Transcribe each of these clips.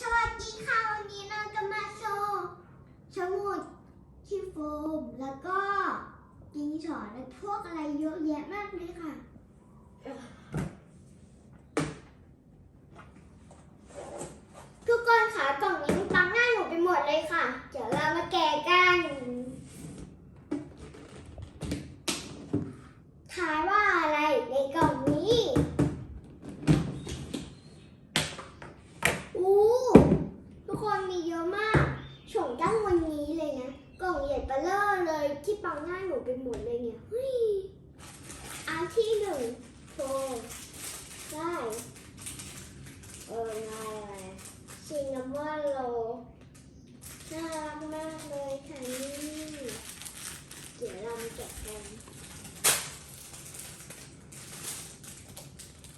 สวัสดีค่ะ วันนี้เราจะมาโชว์สมุดที่โฟม แล้วก็ดินสอและพวกอะไรเยอะแยะมากเลยค่ะ ทุกคนค่ะกล่องนี้มันปังหน้าหนูไปหมดเลยค่ะ เดี๋ยวเรามาแกะกันทายว่าอะไรในกล่องนี้ อู้ทุกคนมีเยอะมากฉงตั้งวันนี้เลยนะ กล่องใหญ่เปะเลอ ที่ปังหน้าหนูไปหมดเลยเนี่ยเฮ้ยอันที่หนึ่งโฟได้เออไงอะไรซินนามอนโลน่ารักมากเลยค่ะนี่เดี๋ยวเรามาแกะกัน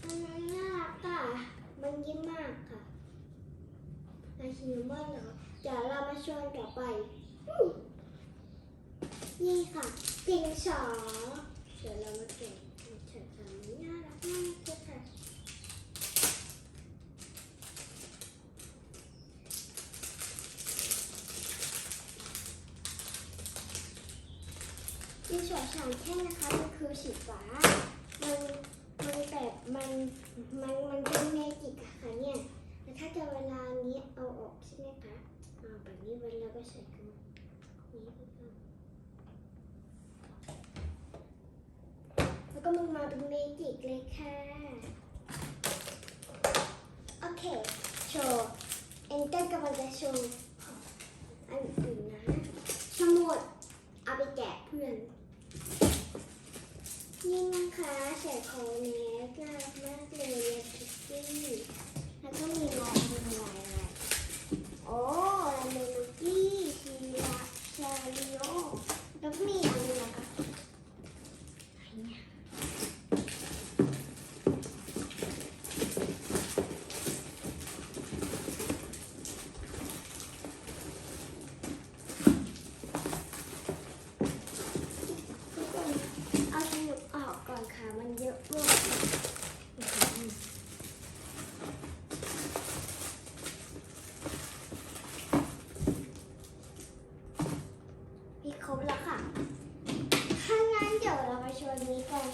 อันนี้น่ารักค่ะ มันยิ้มมากค่ะนาทีว่าเหรอเดี๋ยวเรามาชวนต่อไปอ นี่ค่ะติงสอเดี๋ยวเรามาเก็บเฉยๆนี้น่ารักมากเลยค่ะดินสอสามแท่งนะคะมันคือสีฟ้ามันมันแบบมันมันมันเป็นเมจิกค่ะเนี่ยแต่ถ้าจะเวลานี้เอาออกใช่ไหมคะเอาแบบนี้เวลาก็ใส่กันนี้แล้ว ก็มันมาเป็นเมจิกเลยค่ะ โอเค โชว์ เอ็นเตอร์กำลังจะโชว์อันอื่นนะสมุดเอาไปแจกเพื่อน นี่นะคะใส่ของแมสน่ารักมากเลยคิตตี้แล้วก็มีลายเป็นลายอไรโอ้ลายเมโลดี้ชีระชาลิโอแล้วก็มีอันนี้นะคะอะไรเนี่ยทุกคนเอาสนุกออกก่อนค่ะ มันเยอะมาก พี่ครบแล้วค่ะ ถ้างั้นเดี๋ยวเรามาชวนนี้กัน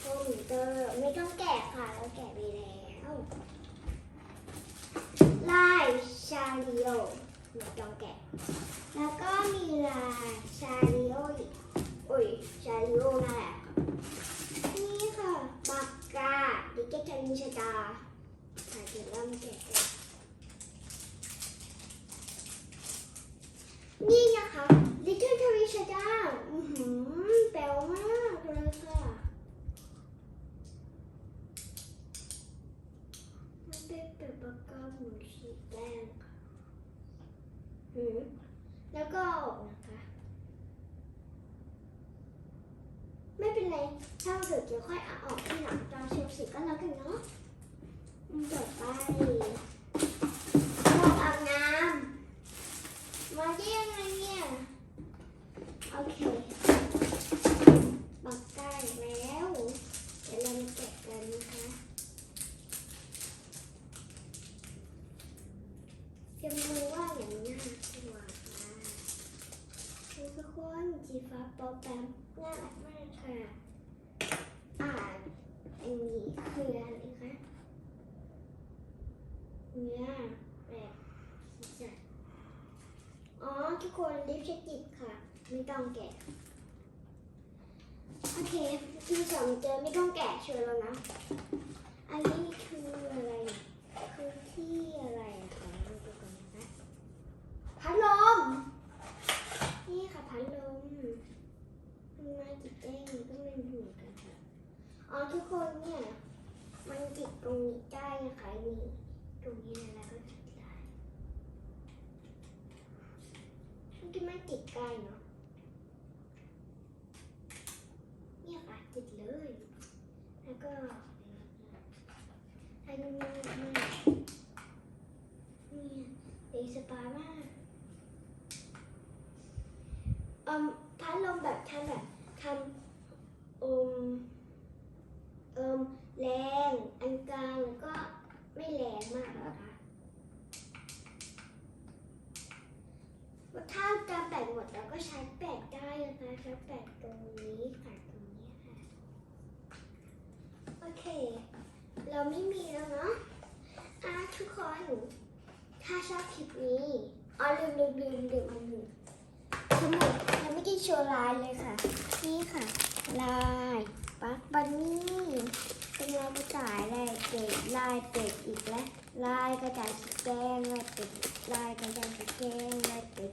โอ้หนูเตอร์ไม่ต้องแกะค่ะ เราแกะไปแลายชาลิโอหนูต้องแกะ แล้วก็มีลายชาลิโออีกอุ้ยชาลิโอนั่นแหละนี่ค่ะปากกาดิเกตันชดาค่ะเดี๋ยวเรามาแกะกัน นี่นะคะ Little t e r i s h a d a อือหือแปลวมากเลยค่ะ มันเป็นแบบปากกาหมุนสีแดงค่ะหืม แล้วก็ออกนะคะ ไม่เป็นไร ถ้าเกิดจะค่อยเอาออกที่หลังตอนเชลสีก็แล้วกันเนาะ คนสีฟ้าโปรแกรมน่ารักมากค่ะอ่านอันนี้คืออะไรคะเนื้อแบบสีสันอ๋อทุกคนลิปสติกค่ะ ไม่ต้องแกะโอเคที่สองเจอไม่ต้องแกะเชิญแล้วนะ อันนี้คืออะไรคือที่อะไรอะคะมาดูกันนะคะพัดลม นี่ค่ะพัดลมมันมาติดได้ยังไงก็ไม่รู้เหมือนกันค่ะ อ๋อทุกคนเนี่ย มันติดตรงนี้ได้นะคะนี่ตรงนี้อะไรก็ติดได้มันจะไม่ติดใกล้เนาะเนี่ยค่ะติดเลย แล้วก็อันนี้มากเนี่ยด็กสบายมากเอ่มพัดลมแบบทำแบบทำอมเอิม แรง อันกลางแล้วก็ไม่แรงมากนะคะถ้าจะแปดหมดแล้วก็ใช้แปดได้นะคะใช้แปดตรงนี้ค่ะตรงนี้ค่ะ โอเค เราไม่มีแล้วเนาะอะทุกคน ถ้าชอบคลิปนี้อ๋อลืมลืมลืมลืมอันหนึ่งสมุดยังไม่ได้โชว์ลายเลยค่ะ นี่ค่ะ ลายปักบันนี่ เป็นลายกระต่ายลายเป็ดลายเป็ดอีกแล้วลายกระต่ายสีแดงลายเป็ดลายกระต่ายสีแดงลายเป็ด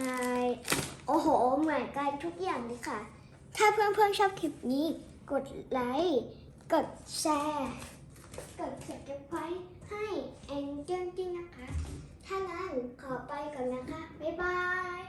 ลายโอ้โหเหมือนกันทุกอย่างเลยค่ะ ถ้าเพื่อนๆชอบคลิปนี้ กดไลค์กดแชร์กด subscribe ให้แองเจิลจริงนะคะ ถ้างั้นขอไปก่อนนะคะ บ๊ายบาย